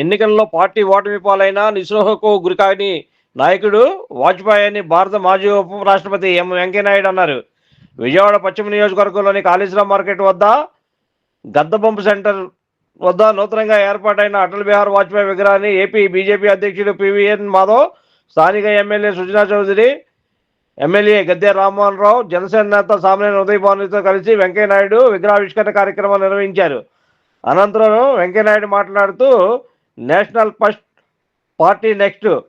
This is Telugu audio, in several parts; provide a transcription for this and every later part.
ఎన్నికల్లో పార్టీ ఓటమి పాలైన నిస్సృహకు గురికాని నాయకుడు వాజ్పేయి అని భారత మాజీ ఉప రాష్ట్రపతి ఎం వెంకయ్యనాయుడు అన్నారు. విజయవాడ పశ్చిమ నియోజకవర్గంలోని కాళేశ్వరం మార్కెట్ వద్ద గద్దబంపు సెంటర్ వద్ద నూతనంగా ఏర్పాటైన అటల్ బిహార్ వాజ్పేయి విగ్రహాన్ని ఏపీ బీజేపీ అధ్యక్షుడు పివిఎన్ మాధవ్ స్థానిక ఎమ్మెల్యే సుజనా చౌదరి ఎమ్మెల్యే గద్దె రామ్మోహన్ రావు జనసేన నేత సామాన్య ఉదయ్ భానుతో కలిసి వెంకయ్యనాయుడు విగ్రహావిష్కరణ కార్యక్రమం నిర్వహించారు. అనంతరం వెంకయ్యనాయుడు మాట్లాడుతూ national first party next.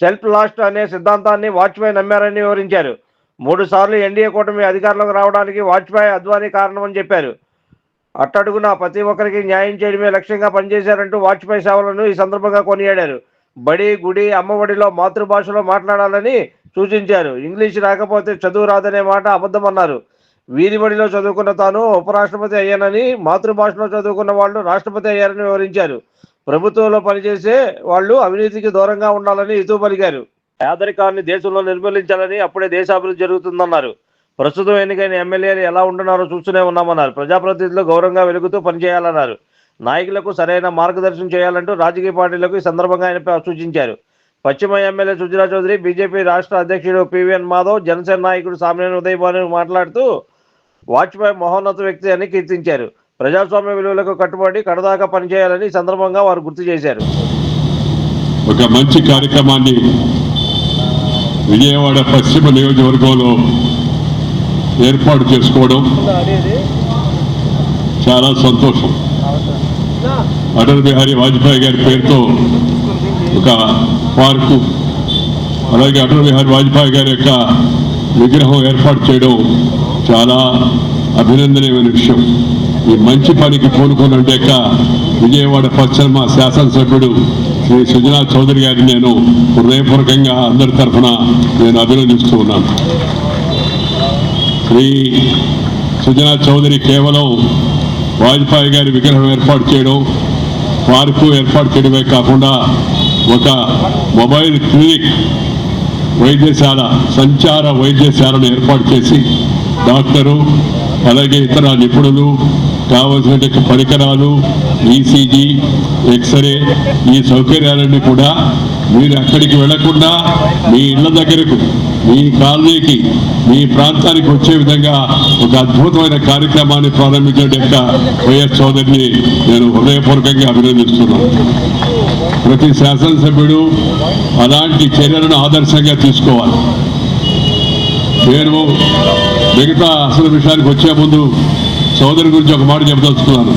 Self last అనే సిద్ధాంతాన్ని వాజ్పేయి నమ్మారని వివరించారు. మూడు సార్లు ఎన్డీఏ కూటమి అధికారంలోకి రావడానికి వాజ్పేయి అద్వానీ కారణమని చెప్పారు. అట్టడుగున ప్రతి ఒక్కరికి న్యాయం చేయడమే లక్ష్యంగా పనిచేశారంటూ వాజ్పేయి సేవలను ఈ సందర్భంగా కొనియాడారు. బడి గుడి అమ్మఒడిలో మాతృభాషలో మాట్లాడాలని సూచించారు. ఇంగ్లీష్ రాకపోతే చదువు రాదనే మాట అబద్ధమన్నారు. వీధి బడిలో చదువుకున్న తాను ఉపరాష్ట్రపతి అయ్యానని మాతృభాషలో చదువుకున్న వాళ్ళు రాష్ట్రపతి అయ్యారని వివరించారు. ప్రభుత్వంలో పనిచేసే వాళ్ళు అవినీతికి దూరంగా ఉండాలని ఇతూ పలికారు. పేదరికాన్ని దేశంలో నిర్మూలించాలని అప్పుడే దేశాభివృద్ధి జరుగుతుందన్నారు. ప్రస్తుతం ఎన్నికైన ఎమ్మెల్యేలు ఎలా ఉంటున్నారో చూస్తూనే ఉన్నామన్నారు. ప్రజాప్రతినిధులు గౌరవంగా వెలుగుతూ పనిచేయాలన్నారు. నాయకులకు సరైన మార్గదర్శనం చేయాలంటూ రాజకీయ పార్టీలకు ఈ సందర్భంగా ఆయన సూచించారు. పశ్చిమ ఎమ్మెల్యే సుజనా చౌదరి బీజేపీ రాష్ట్ర అధ్యక్షుడు పివిఎన్ మాధవ్ జనసేన నాయకుడు సామినేని ఉదయభాను మాట్లాడుతూ వాజ్పేయి మహోన్నత వ్యక్తి అని కీర్తించారు. ప్రజాస్వామ్య విలువలకు కట్టుబడి కడదాకా పనిచేయాలని సందర్భంగా వారు గుర్తు చేశారు. ఒక మంచి కార్యక్రమాన్ని విజయవాడ పశ్చిమ నియోజకవర్గంలో ఏర్పాటు చేసుకోవడం చాలా సంతోషం. అటల్ బిహారీ వాజ్పేయి గారి పేరుతో ఒక పార్కు అలాగే అటల్ బిహారీ వాజ్పేయి గారి యొక్క విగ్రహం ఏర్పాటు చేయడం చాలా అభినందనీయమైన విషయం. ఈ మంచి పనికి పూనుకున్నట్టు విజయవాడ పశ్చిమ శాసనసభ్యుడు శ్రీ సుజనా చౌదరి గారిని నేను హృదయపూర్వకంగా అందరి తరఫున నేను అభినందిస్తూ ఉన్నాను. శ్రీ సుజనా చౌదరి కేవలం వాజ్పేయి గారి విగ్రహం ఏర్పాటు చేయడం పార్కు ఏర్పాటు చేయడమే కాకుండా ఒక మొబైల్ క్లినిక్ వైద్యశాల సంచార వైద్యశాలను ఏర్పాటు చేసి డాక్టరు అలాగే ఇతర నిపుణులు కావలసిన పరికరాలు ఈసీజీ ఎక్స్రే ఈ సౌకర్యాలన్నీ కూడా మీరు అక్కడికి వెళ్ళకుండా మీ ఇళ్ళ దగ్గరకు మీ కాలనీకి మీ ప్రాంతానికి వచ్చే విధంగా ఒక అద్భుతమైన కార్యక్రమాన్ని ప్రారంభించిన యొక్క వైఎస్ చౌదరిని నేను హృదయపూర్వకంగా అభినందిస్తున్నాను. ప్రతి శాసనసభ్యుడు అలాంటి చర్యలను ఆదర్శంగా తీసుకోవాలి. నేను మిగతా అసలు విషయానికి వచ్చే ముందు సోదరి గురించి ఒక మాట చెప్పదలుచుకున్నాను.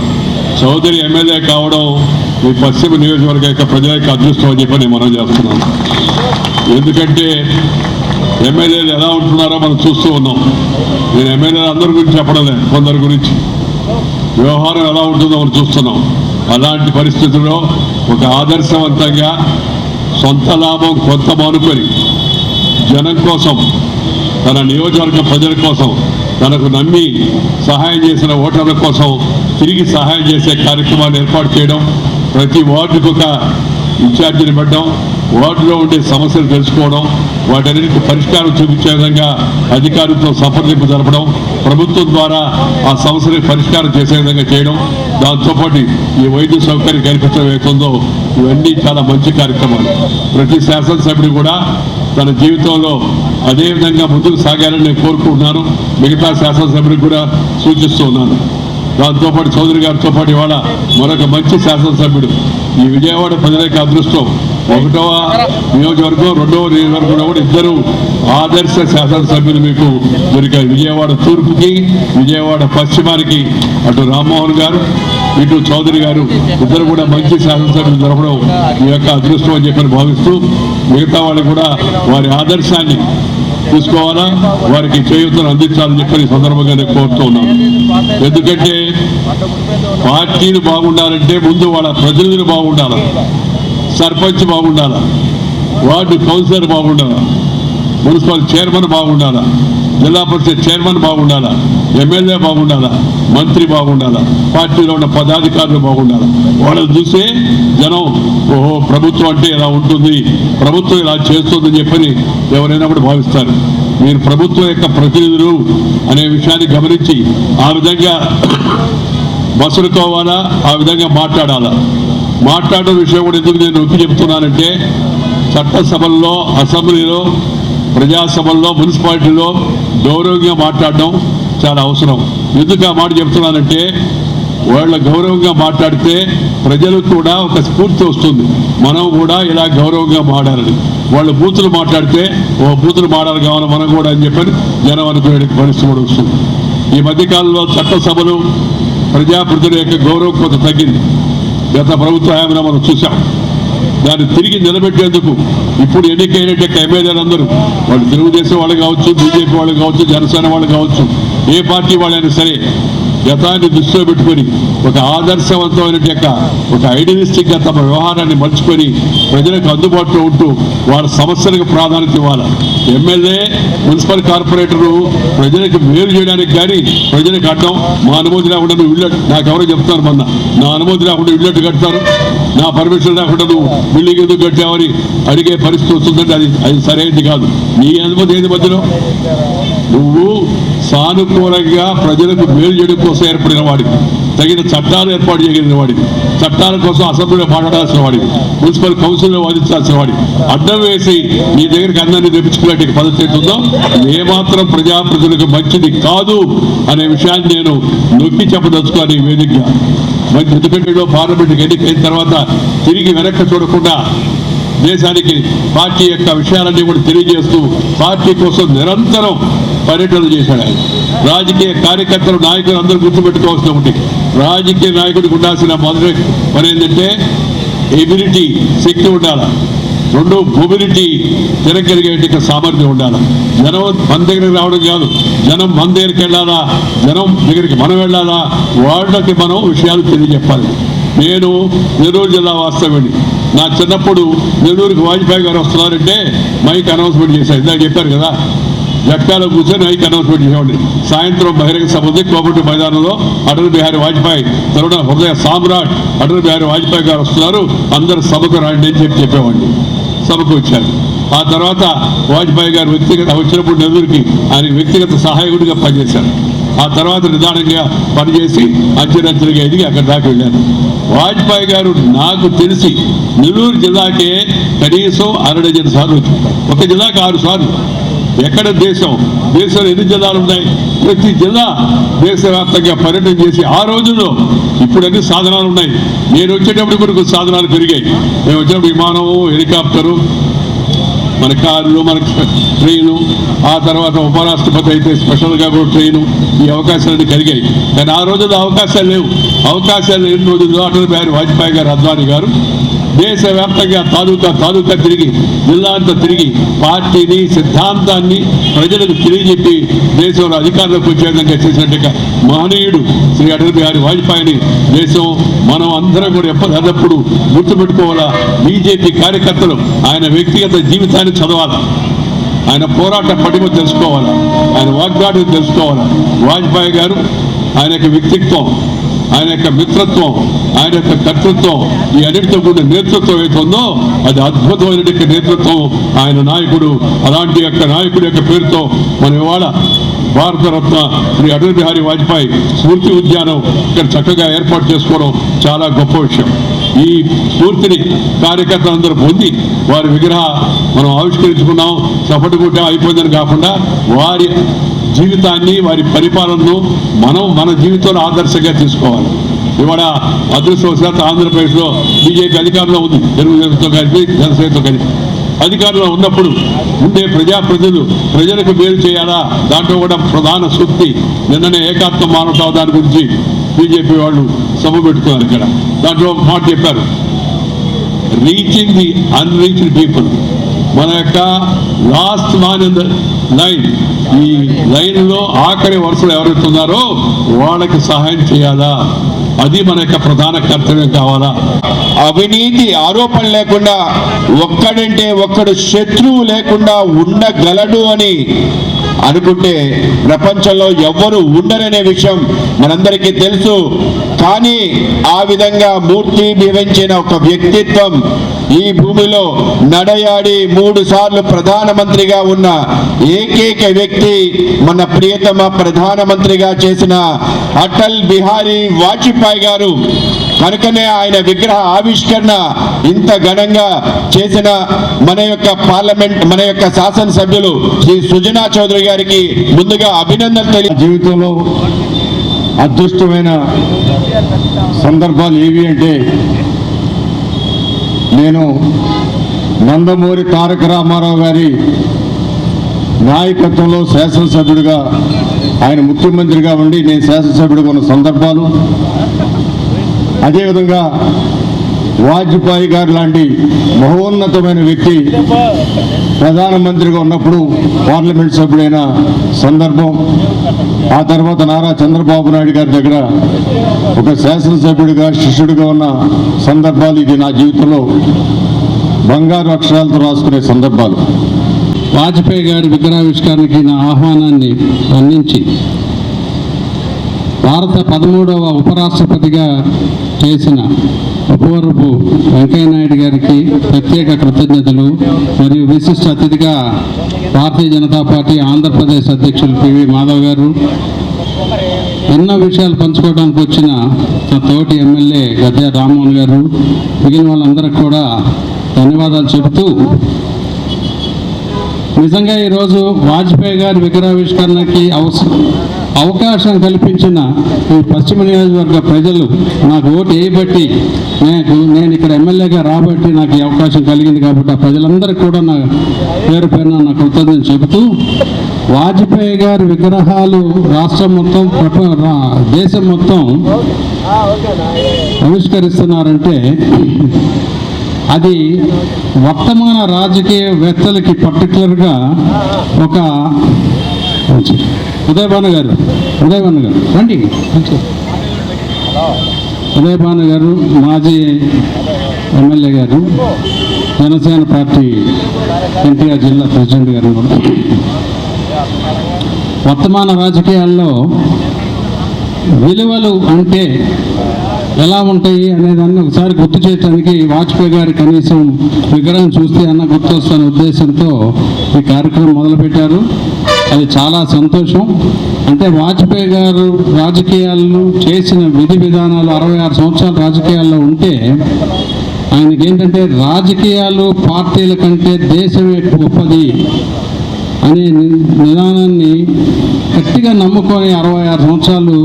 సోదరి ఎమ్మెల్యే కావడం ఈ పశ్చిమ నియోజకవర్గ యొక్క ప్రజల యొక్క అదృష్టం అని చెప్పి నేను మనం చేస్తున్నాను. ఎందుకంటే ఎమ్మెల్యేలు ఎలా ఉంటున్నారో మనం చూస్తూ ఉన్నాం. నేను ఎమ్మెల్యేలు అందరి గురించి చెప్పడలే కొందరి గురించి. వ్యవహారం ఎలా ఉంటుందో మనం చూస్తున్నాం. అలాంటి పరిస్థితుల్లో ఒక ఆదర్శవంతంగా సొంత లాభం కొంత మానుకొని జనం కోసం తన నియోజకవర్గ ప్రజల కోసం తనకు నమ్మి సహాయం చేసిన ఓటర్ల కోసం తిరిగి సహాయం చేసే కార్యక్రమాలు ఏర్పాటు చేయడం ప్రతి వార్డుకు ఒక ఇన్ఛార్జిని పెట్టడం వార్డులో ఉండే సమస్యలు తెలుసుకోవడం వాటన్నిటికీ పరిష్కారం చూపించే విధంగా అధికారులతో సంప్రదింపు జరపడం ప్రభుత్వం ద్వారా ఆ సమస్యలకు పరిష్కారం చేసే విధంగా చేయడం దాంతోపాటు ఈ వైద్య సౌకర్యం కల్పించడం ఏదైతుందో ఇవన్నీ చాలా మంచి కార్యక్రమాలు. ప్రతి శాసనసభ్యుడు కూడా తన జీవితంలో అదే విధంగా ముందుకు సాగాలని నేను కోరుకుంటున్నాను. మిగతా శాసనసభ్యులకు కూడా సూచిస్తున్నాను దాంతోపాటు చౌదరి గారితో పాటు ఇవాళ మరొక మంచి శాసనసభ్యుడు. ఈ విజయవాడ ప్రజల అదృష్టం. ఒకటవ నియోజకవర్గం రెండవ నియోజకవర్గంలో కూడా ఇద్దరు ఆదర్శ శాసనసభ్యులు మీకు దొరికారు విజయవాడ తూర్పుకి విజయవాడ పశ్చిమానికి అటు రామ్మోహన్ గారు ఇటు చౌదరి గారు ఇద్దరు కూడా మంచి శాసనసభ్యులు దొరకడం మీ యొక్క అదృష్టం అని చెప్పని భావిస్తూ మిగతా వాళ్ళు కూడా వారి ఆదర్శాన్ని తీసుకోవాలా? వారికి చేయూతను అందించాలని చెప్పి సందర్భంగా నేను కోరుతూ ఉన్నాను. ఎందుకంటే పార్టీలు బాగుండాలంటే ముందు వాళ్ళ ప్రతినిధులు బాగుండాలి. సర్పంచ్ బాగుండాలా. వార్డు కౌన్సిలర్ బాగుండాలా. మున్సిపల్ చైర్మన్ బాగుండాలా. జిల్లా పరిషత్ చైర్మన్ బాగుండాలా? ఎమ్మెల్యే బాగుండాలా? మంత్రి బాగుండాలా? పార్టీలో ఉన్న పదాధికారులు బాగుండాలా? వాళ్ళని చూసే జనం ఓహో ప్రభుత్వం అంటే ఇలా ఉంటుంది ప్రభుత్వం ఇలా చేస్తుందని చెప్పని ఎవరైనా కూడా భావిస్తారు. మీరు ప్రభుత్వం యొక్క ప్రతినిధులు అనే విషయాన్ని గమనించి ఆ విధంగా మసులుకోవాలా ఆ విధంగా మాట్లాడాలా? మాట్లాడడం విషయం కూడా ఎందుకు నేను నొక్కి చెప్తున్నానంటే చట్టసభల్లో అసెంబ్లీలో ప్రజాసభల్లో మున్సిపాలిటీలో గౌరవంగా మాట్లాడడం చాలా అవసరం. ఎందుకు ఆ మాట చెప్తున్నానంటే వాళ్ళ గౌరవంగా మాట్లాడితే ప్రజలకు కూడా ఒక స్ఫూర్తి వస్తుంది. మనం కూడా ఇలా గౌరవంగా మాట్లాడాలి వాళ్ళు బూతులు మాట్లాడితే ఓ బూతులు మాడాలి కావాలి మనం కూడా అని చెప్పని జనం అనుకునే పరిస్థితి కూడా వస్తుంది. ఈ మధ్యకాలంలో చట్టసభలు ప్రజాప్రతిని యొక్క గౌరవం కొంత తగ్గింది. గత ప్రభుత్వ హయాంలో మనం చూసాం దాన్ని తిరిగి నిలబెట్టేందుకు ఇప్పుడు ఎన్నికైనట్టే ఎమ్మెల్యేలు అందరూ. వాళ్ళు తెలుగుదేశం వాళ్ళు కావచ్చు బీజేపీ వాళ్ళు కావచ్చు జనసేన వాళ్ళు కావచ్చు ఏ పార్టీ వాళ్ళైనా సరే గతాన్ని దృష్టిలో పెట్టుకొని ఒక ఆదర్శవంతమైన యొక్క ఒక ఐడియలిస్టిక్గా తమ వ్యవహారాన్ని మలుచుకొని ప్రజలకు అందుబాటులో ఉంటూ వాళ్ళ సమస్యలకు ప్రాధాన్యత ఇవ్వాలి? ఎమ్మెల్యే మున్సిపల్ కార్పొరేటరు ప్రజలకు మేలు చేయడానికి కానీ ప్రజలకు అడ్డం మా అనుమతి లేకుండా నువ్వు ఇల్లు నాకెవరో చెప్తారు మొన్న. నా అనుమతి లేకుండా ఇల్లు కడతారు? నా పర్మిషన్ లేకుండా నువ్వు బిల్డింగ్ ఎందుకు కట్టావని అడిగే పరిస్థితి వస్తుందంటే అది అది సరైనది కాదు. నీ అనుమతి ఏది మధ్యలో? నువ్వు సానుకూలంగా ప్రజలకు మేలు చేయడం కోసం ఏర్పడిన వాడికి తగిన చట్టాలు ఏర్పాటు చేయగలిగిన వాడికి చట్టాల కోసం అసెంబ్లీలో మాట్లాడాల్సిన వాడికి మున్సిపల్ కౌన్సిల్లో వాదించాల్సిన వాడికి అడ్డం వేసి మీ దగ్గరికి అందరినీ తెప్పించుకునే పద్ధతి ఏంటుందో ఏమాత్రం ప్రజాప్రతినిధులకు మంచిది కాదు అనే విషయాన్ని నేను నొక్కి చెప్పదలుచుకోవాలి ఈ వేదికగా. మంచి ఎందుకంటే పార్లమెంట్కి ఎన్నికైన తర్వాత తిరిగి వెనక్కి చూడకుండా దేశానికి పార్టీ యొక్క విషయాలన్నీ కూడా తెలియజేస్తూ పార్టీ కోసం నిరంతరం పర్యటనలు చేశాడు ఆయన. రాజకీయ కార్యకర్తలు నాయకులు అందరూ గుర్తుపెట్టుకోవాల్సిన ఒకటి రాజకీయ నాయకుడికి ఉండాల్సిన మొదటి పని ఏంటంటే ఎబిలిటీ శక్తి ఉండాలి. రెండు మొబిలిటీ తిరగలిగే సామర్థ్యం ఉండాలి. జనం మన దగ్గరికి రావడం కాదు. జనం మన దగ్గరికి వెళ్ళాలా? జనం దగ్గరికి మనం వెళ్ళాలా? వాళ్ళకి మనం విషయాలు తెలియజెప్పాలి. నేను నెల్లూరు జిల్లా వాస్తవ్యుడి నా చిన్నప్పుడు నెల్లూరుకి వాజ్పేయి గారు వస్తున్నారంటే మైక్ అనౌన్స్మెంట్ చేశారు. ఇందాక చెప్పారు కదా జట్కాలో కూర్చొని మైక్ అనౌన్స్మెంట్ చేసేవాడిని. సాయంత్రం బహిరంగ సభ ఉంది. కోమటి మైదానంలో అటల్ బిహారీ వాజ్పేయి తరుణ హృదయ సామ్రాట్ అటల్ బిహారీ వాజ్పేయి గారు వస్తున్నారు. అందరు సభకు రాండి అని చెప్పి చెప్పేవాడిని. సభకు వచ్చారు. ఆ తర్వాత వాజ్పేయి గారు వ్యక్తిగత వచ్చినప్పుడు నెల్లూరుకి ఆయన వ్యక్తిగత సహాయకుడిగా పనిచేశారు. ఆ తర్వాత నిదానంగా పనిచేసి అంచెలంచెలుగా ఎదిగి అక్కడ దాకా వెళ్ళాను. వాజ్పేయి గారు నాకు తెలిసి నెల్లూరు జిల్లాకే కనీసం అరడజన్ సార్లు వచ్చారు. ఒక జిల్లాకి ఆరు సార్లు. ఎక్కడ దేశం? దేశంలో ఎన్ని జిల్లాలు ఉన్నాయి? ప్రతి జిల్లా దేశవ్యాప్తంగా పర్యటన చేసి ఆ రోజుల్లో ఇప్పుడు అన్ని సాధనాలు ఉన్నాయి. నేను వచ్చేటప్పుడు కూడా కొన్ని సాధనాలు పెరిగాయి. మేము వచ్చినప్పుడు విమానము హెలికాప్టరు మన కార్లు మన ట్రైను ఆ తర్వాత ఉపరాష్ట్రపతి అయితే స్పెషల్గా కూడా ట్రైను ఈ అవకాశాలన్నీ కలిగాయి. కానీ ఆ రోజుల్లో అవకాశాలు లేవు. అవకాశాలు లేని రోజుల్లో అటల్ బిహారీ వాజ్పేయి గారు అద్వానీ గారు దేశవ్యాప్తంగా తాలూకా తాలూకా తిరిగి జిల్లా అంతా తిరిగి పార్టీని సిద్ధాంతాన్ని ప్రజలకు తెలియజెప్పి దేశంలో అధికారంలోకి వచ్చే విధంగా చేసినట్టుగా మహనీయుడు శ్రీ అటల్ బిహారీ వాజ్పేయిని దేశం మనం అందరం కూడా ఎప్పటికప్పుడు గుర్తుపెట్టుకోవాలా? బీజేపీ కార్యకర్తలు ఆయన వ్యక్తిగత జీవితాన్ని చదవాలా. ఆయన పోరాట పటిమ తెలుసుకోవాలా? ఆయన వాగ్దాటి తెలుసుకోవాలా? వాజ్పేయి గారు ఆయన యొక్క వ్యక్తిత్వం ఆయన యొక్క మిత్రత్వం ఆయన యొక్క కర్తృత్వం ఈ అన్నిటితో కూడిన నేతృత్వం ఏతుందో అది అద్భుతమైన నేతృత్వం ఆయన నాయకుడు అలాంటి యొక్క నాయకుడి యొక్క పేరుతో మనం ఇవాళ భారతరత్న శ్రీ అటల్ బిహారీ వాజ్పేయి స్ఫూర్తి ఉద్యానం ఇక్కడ చక్కగా ఏర్పాటు చేసుకోవడం చాలా గొప్ప విషయం. ఈ స్ఫూర్తిని కార్యకర్తలందరూ పొంది వారి విగ్రహ మనం ఆవిష్కరించుకున్నాం చప్పటి కూడా అయిపోయిందని కాకుండా వారి జీవితాన్ని వారి పరిపాలనను మనం మన జీవితంలో ఆదర్శంగా తీసుకోవాలి. ఇవాళ అదృష్టవశాత్ ఆంధ్రప్రదేశ్లో బీజేపీ అధికారంలో ఉంది. తెలుగుదేశంతో కలిపి జనసేనతో కలిపి అధికారంలో ఉన్నప్పుడు ఉండే ప్రజాప్రతినిధులు ప్రజలకు మేలు చేయాలా? దాంట్లో కూడా ప్రధాన సూక్తి నిన్ననే ఏకాత్మ మానవతా దాని గురించి బీజేపీ వాళ్ళు సభ పెట్టుకున్నారు ఇక్కడ. దాంట్లో మాట చెప్పారు. రీచింగ్ ది అన్రీచ్డ్ పీపుల్ మన యొక్క last man in the line. ఈ లైన్లో ఆఖరి వరుసలు ఎవరైతే ఉన్నారో వాళ్ళకి సహాయం చేయాలా? అది మన యొక్క ప్రధాన కర్తవ్యం కావాలా? అవినీతి ఆరోపణ లేకుండా ఒక్కడంటే ఒక్కడు శత్రువు లేకుండా ఉండగలడు అని అనుకుంటే ప్రపంచంలో ఎవ్వరు ఉండరనే విషయం మనందరికీ తెలుసు. కానీ ఆ విధంగా మూర్తి బివించిన ఒక వ్యక్తిత్వం ఈ భూమిలో నడయాడి మూడు సార్లు ప్రధానమంత్రిగా ఉన్న ఏకైక వ్యక్తి మన ప్రియతమ ప్రధానమంత్రిగా చేసిన అటల్ బిహారీ వాజ్పేయి గారు. కనుకనే ఆయన విగ్రహ ఆవిష్కరణ ఇంత ఘనంగా చేసిన మన యొక్క పార్లమెంట్ మన యొక్క శాసనసభ్యులు శ్రీ సుజనా చౌదరి గారికి ముందుగా అభినందన తెలియ జీవితంలో అదృష్టమైన సందర్భాలు ఏవి అంటే నేను నందమూరి తారక రామారావు గారి నాయకత్వంలో శాసనసభ్యుడిగా ఆయన ముఖ్యమంత్రిగా ఉండి నేను శాసనసభ్యుడిగా ఉన్న సందర్భాలు అదేవిధంగా వాజ్పేయి గారు లాంటి మహోన్నతమైన వ్యక్తి ప్రధానమంత్రిగా ఉన్నప్పుడు పార్లమెంట్ సభ్యుడైన సందర్భం ఆ తర్వాత నారా చంద్రబాబు నాయుడు గారి దగ్గర ఒక శాసనసభ్యుడిగా శిష్యుడిగా ఉన్న సందర్భాలు ఇది నా జీవితంలో బంగారు అక్షరాలతో రాసుకునే సందర్భాలు. వాజ్పేయి గారి విగ్రహావిష్కరణకి నా ఆహ్వానాన్ని అందించి భారత పదమూడవ ఉపరాష్ట్రపతిగా చేసిన ఉపవరపు వెంకయ్యనాయుడు గారికి ప్రత్యేక కృతజ్ఞతలు మరియు విశిష్ట అతిథిగా భారతీయ జనతా పార్టీ ఆంధ్రప్రదేశ్ అధ్యక్షులు పివి మాధవ్ గారు. ఎన్నో విషయాలు పంచుకోవడానికి వచ్చిన నా తోటి ఎమ్మెల్యే గద్దె రామ్మోహన్ గారు. మిగిలిన వాళ్ళందరికీ కూడా ధన్యవాదాలు చెబుతూ నిజంగా ఈరోజు వాజ్పేయి గారి విగ్రహావిష్కరణకి అవస అవకాశం కల్పించిన ఈ పశ్చిమ నియోజకవర్గ ప్రజలు నాకు ఓటు వేయబట్టి నాకు నేను ఇక్కడ ఎమ్మెల్యేగా రాబట్టి నాకు ఈ అవకాశం కలిగింది కాబట్టి ఆ ప్రజలందరికీ కూడా నా పేరు పేరున నా కృతజ్ఞతలు చెబుతూ వాజ్పేయి గారి విగ్రహాలు రాష్ట్రం మొత్తం ప్రప రా- దేశం మొత్తం ఆవిష్కరిస్తున్నారంటే అది వర్తమాన రాజకీయవేత్తలకి పర్టికులర్గా ఒక ఉదయభాను గారు ఉదయభాను గారు రండి. ఉదయభాను గారు మాజీ ఎమ్మెల్యే గారు జనసేన పార్టీ ఎన్టీఆర్ జిల్లా ప్రెసిడెంట్ గారు కూడా వర్తమాన రాజకీయాల్లో విలువలు అంటే ఎలా ఉంటాయి అనేదాన్ని ఒకసారి గుర్తు చేయడానికి వాజ్పేయి గారి కనీసం విగ్రహం చూస్తే అన్న గుర్తొస్తున్న ఉద్దేశంతో ఈ కార్యక్రమం మొదలుపెట్టారు. అది చాలా సంతోషం. అంటే వాజ్పేయి గారు రాజకీయాలను చేసిన విధి విధానాలు అరవై ఆరు సంవత్సరాలు రాజకీయాల్లో ఉంటే ఆయనకి ఏంటంటే రాజకీయాలు పార్టీల కంటే దేశమే గొప్పది అనే నిదానాన్ని గట్టిగా నమ్ముకొని అరవై ఆరు సంవత్సరాలు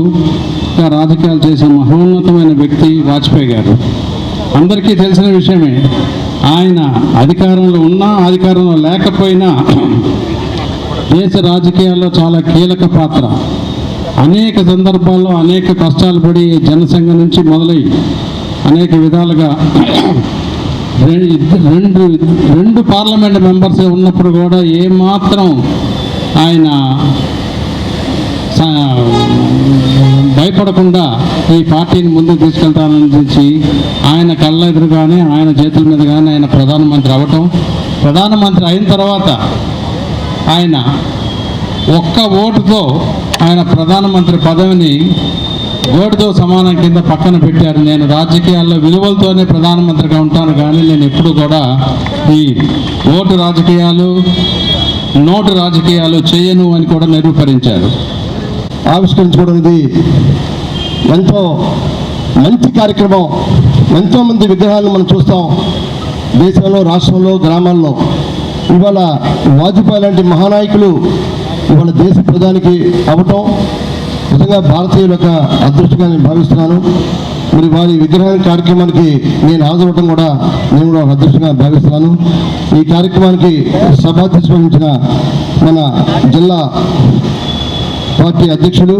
రాజకీయాలు చేసిన మహోన్నతమైన వ్యక్తి వాజ్పేయి గారు. అందరికీ తెలిసిన విషయమే ఆయన అధికారంలో ఉన్నా అధికారంలో లేకపోయినా దేశ రాజకీయాల్లో చాలా కీలక పాత్ర. అనేక సందర్భాల్లో అనేక కష్టాలు పడి జనసంఘ నుంచి మొదలై అనేక విధాలుగా రెండు రెండు పార్లమెంట్ మెంబర్స్ ఉన్నప్పుడు కూడా ఏమాత్రం ఆయన భయపడకుండా ఈ పార్టీని ముందుకు తీసుకెళ్తానని ఆయన కళ్ళ ఎదురుగానే ఆయన చేతుల మీద కానీ ఆయన ప్రధానమంత్రి అవ్వటం. ప్రధానమంత్రి అయిన తర్వాత ఆయన ఒక్క ఓటుతో ఆయన ప్రధానమంత్రి పదవిని ఓటుతో సమానం కింద పక్కన పెట్టారు. నేను రాజకీయాల్లో విలువలతోనే ప్రధానమంత్రిగా ఉంటాను కానీ నేను ఎప్పుడు కూడా ఈ ఓటు రాజకీయాలు నోటు రాజకీయాలు చేయను అని కూడా నిరూపరించారు. ఆవిష్కరించుకోవడం ఇది ఎంతో మంచి కార్యక్రమం. ఎంతోమంది విగ్రహాలను మనం చూస్తాం. దేశంలో రాష్ట్రంలో గ్రామాల్లో. ఇవాళ వాజ్పేయి లాంటి మహానాయకులు ఇవాళ దేశ ప్రధానికి అవ్వటం నిజంగా భారతీయుల యొక్క అదృష్టంగా నేను భావిస్తున్నాను. మరి వారి విగ్రహం కార్యక్రమానికి నేను హాజరవటం కూడా నేను కూడా ఒక అదృష్టంగా భావిస్తున్నాను. ఈ కార్యక్రమానికి సభాధ్యక్ష వహించిన మన జిల్లా పార్టీ అధ్యక్షుడు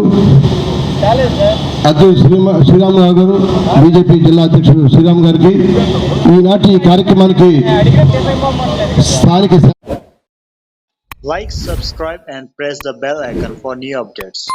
అధ్యక్షుడు శ్రీమ శ్రీరామరావు గారు బీజేపీ జిల్లా అధ్యక్షుడు శ్రీరామ్ గారికి ఈనాటి ఈ కార్యక్రమానికి స్థానిక like subscribe and press the bell icon for new updates